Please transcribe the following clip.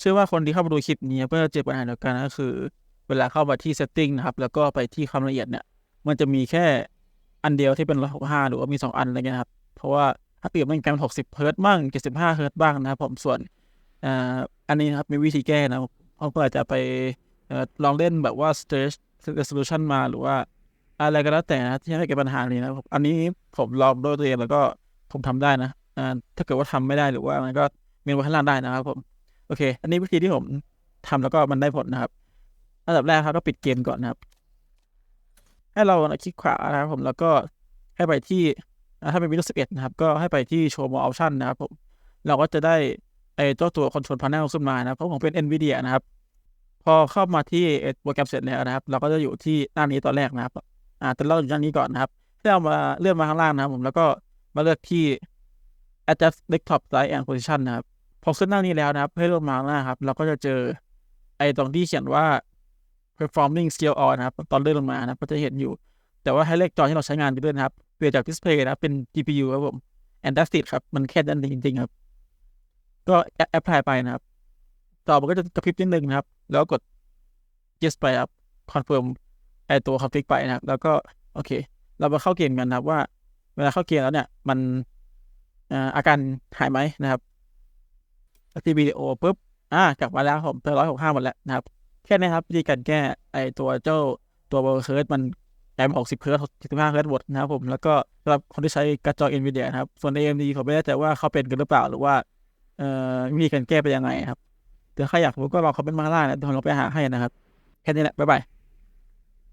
เชื่อว่าคนที่เข้ามาดูคลิปนี้เพื่อเจอปัญหาเดียวกันก็คือ เวลาเข้ามาที่ setting นะครับ แล้วก็ไปที่ความละเอียดเนี่ย มันจะมีแค่อันเดียวที่เป็น165หรือว่ามี 2 อันอะไรเงี้ยครับ เพราะว่าถ้าเปรียบมันกายเป็น60เฮิร์ตซ์บ้าง75เฮิร์ตซ์บ้างนะครับผมส่วนอ่าอันนี้นะครับมีวิธีแก้นะผมก็อาจจะไปอลองเล่นแบบว่า stage resolution มาหรือว่าอะไรก็แล้วแต่นะที่ให้แก้ปัญหานี้นะครับอันนี้ผมลองด้วยตัวเองแล้วก็ผมทำได้นะถ้าเกิดว่าทำไม่ได้หรือว่ามันก็เมนไว้ข้างล่างได้นะครับผม โอเค อันนี้วิธีที่ผมทำแล้วก็มันได้ผลนะครับ อันดับแรกครับก็ปิดเกมก่อนนะครับ ให้เราคลิกขวานะครับผมแล้วก็ให้ไปที่ถ้าเป็น Windows 11 นะครับ ก็ให้ไปที่ Show More Option นะครับผม เราก็จะได้ไอ้เจ้าตัว Control Panel ขึ้นมานะครับเพราะผมเป็น NVIDIA นะครับ พอเข้ามาที่โปรแกรมเสร็จแล้วนะครับ เราก็จะอยู่ที่หน้านี้ตอนแรกนะครับ อ่า แต่เราอยู่หน้านี้ก่อนนะครับให้เรามาเลื่อนมาข้างล่างนะครับผม แล้วก็มาเลือกที่ adjust desktop size and position นะครับ พอขึ้นหน้านี้แล้วนะครับให้เลื่อนมาข้าหน้าครับ เราก็จะเจอไอ้ตรงที่เขียนว่า performing scale on นะครับ ตอนเลื่อนลงมานะครับก็จะเห็นอยู่ แต่ว่าให้เลขจอที่เราใช้งานไปด้วยนะครับเปลี่ยนจาก display นะเป็น GPU ครับผม and that's it ครับ มันแค่นั้นจริงๆครับ ก็แอปพลายไปนะครับ ต่อมันก็จะกระพริบนิดนึงนะครับ แล้วกด yes ไปครับ confirm ไอตัว config ไปนะครับ แล้วก็โอเค เรามาเข้าเกมกันนะครับว่า เวลาเข้าเกมแล้วเนี่ย มันอาการหายไหมนะครับ ที่วิดีโอปุ๊บอ่ากลับมาแล้วผมเป็นร้อยหกห้าหมดแล้วนะครับ แค่นี้ครับวิธีการแก้ไอตัวเจ้าตัวเบอร์เคิร์ดมันกลายเป็นหกสิบเคิร์ดหกสิบห้าเคิร์ดหมดนะครับผมแล้วก็สำหรับคนที่ใช้กระจกอ NVIDIA นะครับ ส่วน AMD ผมไม่แน่ใจว่าเขาเป็นกันหรือเปล่าหรือว่าเอ่อวิธีการแก้ไปยังไงครับเดี๋ยวใครอยากรู้ก็ลองคอมเมนต์มาข้างล่างนะเดี๋ยวผมลองไปหาให้นะครับ แค่นี้แหละบ๊ายบาย